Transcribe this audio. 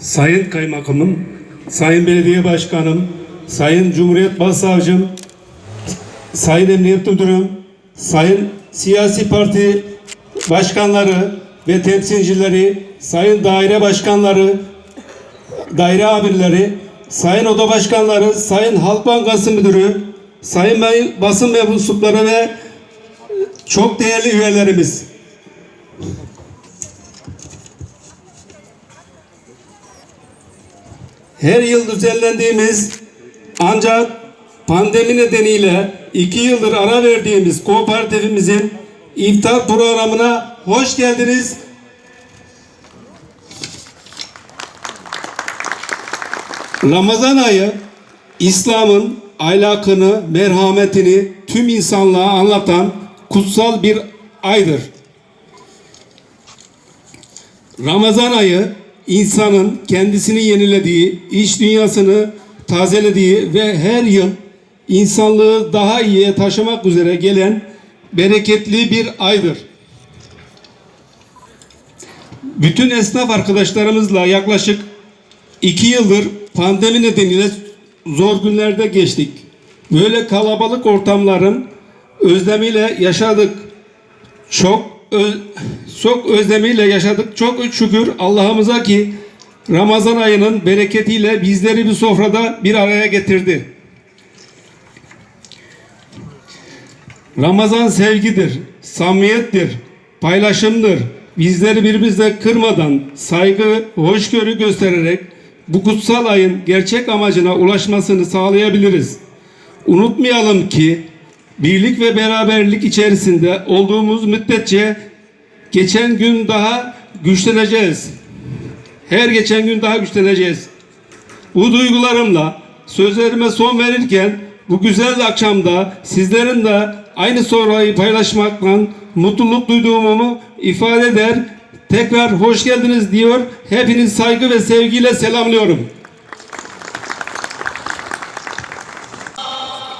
Sayın Kaymakamım, Sayın Belediye Başkanım, Sayın Cumhuriyet Başsavcım, Sayın Emniyet Müdürüm, Sayın siyasi parti başkanları ve temsilcileri, Sayın daire başkanları, daire amirleri, Sayın Oda Başkanları, Sayın Halk Bankası Müdürü, Sayın basın mensupları ve çok değerli üyelerimiz. Her yıl düzenlendiğimiz ancak pandemi nedeniyle iki yıldır ara verdiğimiz kooperatifimizin iftar programına hoş geldiniz. Ramazan ayı İslam'ın ahlakını, merhametini tüm insanlığa anlatan kutsal bir aydır. Ramazan ayı insanın kendisini yenilediği, iç dünyasını tazelediği ve her yıl insanlığı daha iyiye taşımak üzere gelen bereketli bir aydır. Bütün esnaf arkadaşlarımızla yaklaşık iki yıldır pandemi nedeniyle zor günlerde geçtik. Böyle kalabalık ortamların özlemiyle yaşadık. Çok ö- çok özlemiyle yaşadık. Çok şükür Allah'ımıza ki Ramazan ayının bereketiyle bizleri bir sofrada bir araya getirdi. Ramazan sevgidir, samimiyettir, paylaşımdır. Bizleri birbirimizle kırmadan saygı, hoşgörü göstererek bu kutsal ayın gerçek amacına ulaşmasını sağlayabiliriz. Unutmayalım ki birlik ve beraberlik içerisinde olduğumuz müddetçe geçen gün daha güçleneceğiz. Her geçen gün daha güçleneceğiz. Bu duygularımla sözlerime son verirken bu güzel akşamda sizlerin de aynı sorayı paylaşmakla mutluluk duyduğumu ifade eder. Tekrar hoş geldiniz diyor. Hepiniz saygı ve sevgiyle selamlıyorum.